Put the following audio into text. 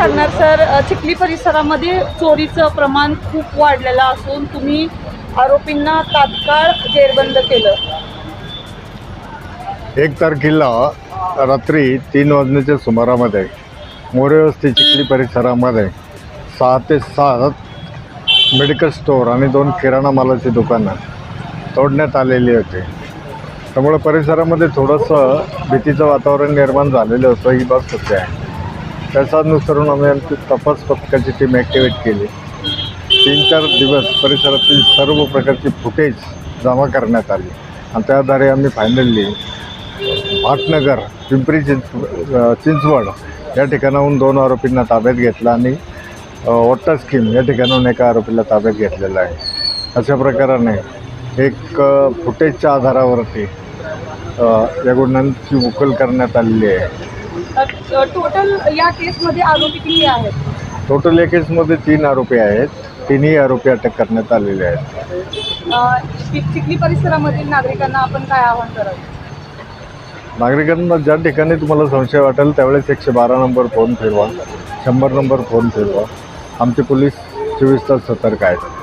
सांगणार सर चिखली परिसरामध्ये चोरीचं प्रमाण खूप वाढलेलं असून तुम्ही आरोपींना तात्काळ जेरबंद केलं. एक तारखेला रात्री तीन वाजण्याच्या सुमारामध्ये मोरे वस्ती चिखली परिसरामध्ये सहा ते सात मेडिकल स्टोअर आणि दोन किराणा मालाची दुकानं तोडण्यात आलेली होती. त्यामुळे परिसरामध्ये थोडंसं भीतीचं वातावरण निर्माण झालेलं होतं ही बाब सत्य आहे. त्याचा अनुसरून आम्ही आमची तपास पथकाची टीम ॲक्टिवेट केली. तीन चार दिवस परिसरातील सर्व प्रकारची फुटेज जमा करण्यात आली. आणि त्याद्वारे आम्ही फायनली भाटनगर पिंपरी चिंच चिंचवड या ठिकाणाहून दोन आरोपींना ताब्यात घेतलं आणि वॉटर स्कीम या ठिकाणाहून एका आरोपीला ताब्यात घेतलेलं आहे. अशा प्रकाराने एक फुटेजच्या आधारावरती या गुन्ह्यांची उकल करण्यात आलेली आहे. टोटल या केसमध्ये आरोपी किती आहेत? टोटल या केसमध्ये तीन आरोपी आहेत. तिन्ही आरोपी अटक करण्यात आलेले आहेत. चिखली परिसरामधील नागरिकांना आपण काय आवाहन कराल? नागरिकांना ज्या ठिकाणी तुम्हाला संशय वाटेल त्यावेळेस एकशे बारा नंबर फोन फिरवा शंभर नंबर फोन फिरवा. आमचे पोलीस चोवीस तास सतर्क आहेत.